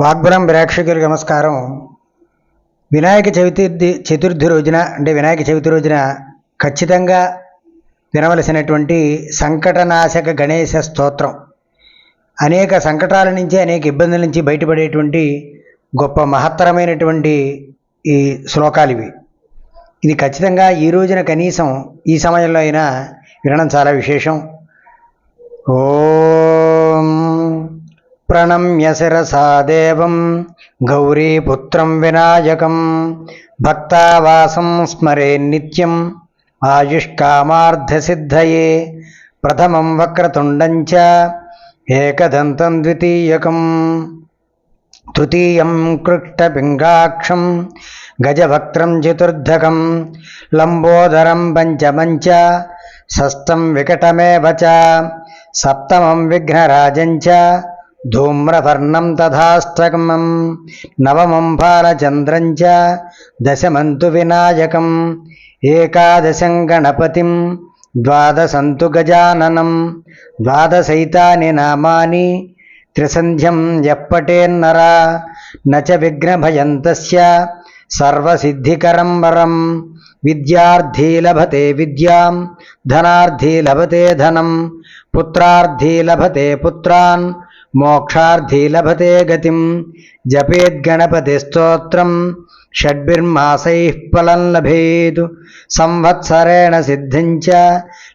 వాగ్భరం ప్రేక్షకులకు నమస్కారం. వినాయక చవితి చతుర్థి రోజున అంటే వినాయక చవితి రోజున ఖచ్చితంగా వినవలసినటువంటి సంకటనాశక గణేశ స్తోత్రం. అనేక సంకటాల నుంచి అనేక ఇబ్బందుల నుంచి బయటపడేటువంటి గొప్ప మహత్తరమైనటువంటి ఈ శ్లోకాలు ఇవి. ఇది ఖచ్చితంగా ఈ రోజున కనీసం ఈ సమయంలో అయినా వినడం చాలా విశేషం. ఓ प्रणम्य शिरसा देवं, गौरीपुत्रं विनायकं, भक्तावास स्मरे नित्यम्, आयुष्कामार्धसिद्धये, प्रथमं वक्रतुण्डं च, एकदन्तं द्वितीयकं तृतीयं कृष्टपिङ्गाक्षं गजभक्त्रं चतुर्धकं लम्बोदरं पञ्चमं च विकटमेव च, सप्तमं विघ्नराजं धूम्रवर्णं तथाष्टकमं नवमं बालचन्द्रञ्च दशमन्तु विनायकम् एकादशं गणपतिं द्वादशन्तु गजाननं द्वादशैतानि नामानि त्रिसन्ध्यं यः पटेन्नर न च विघ्नभयन्तस्य सर्वसिद्धिकरं वरं विद्यार्थी लभते विद्यां धनार्थी लभते धनं पुत्रार्थी लभते पुत्रान् మోక్షార్థీ లభతే గతిం జపేద్గణపతి స్తోత్రం షడ్భిర్మాసై ఫలం లభేదు సంవత్సరేణ సిద్ధించ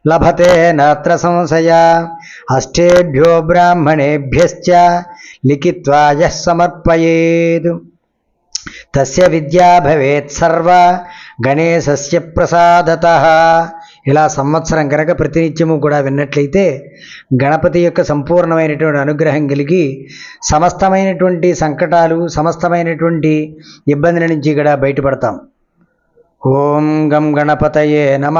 లభతే నాత్ర సంశయ. అష్టేభ్యో బ్రాహ్మణేభ్యశ్చ లిఖిత్వాయ సమర్పయేదు. తస్య విద్యా భవేత్ సర్వ గణేశస్య ప్రసాదత. ఇలా సంవత్సరం గనక ప్రతినిత్యము కూడా విన్నట్లయితే గణపతి యొక్క సంపూర్ణమైనటువంటి అనుగ్రహం కలిగి సమస్తమైనటువంటి సంకటాలు సమస్తమైనటువంటి ఇబ్బందుల నుంచి కూడా బయటపడతాం. ఓం గం గణపతయే నమ.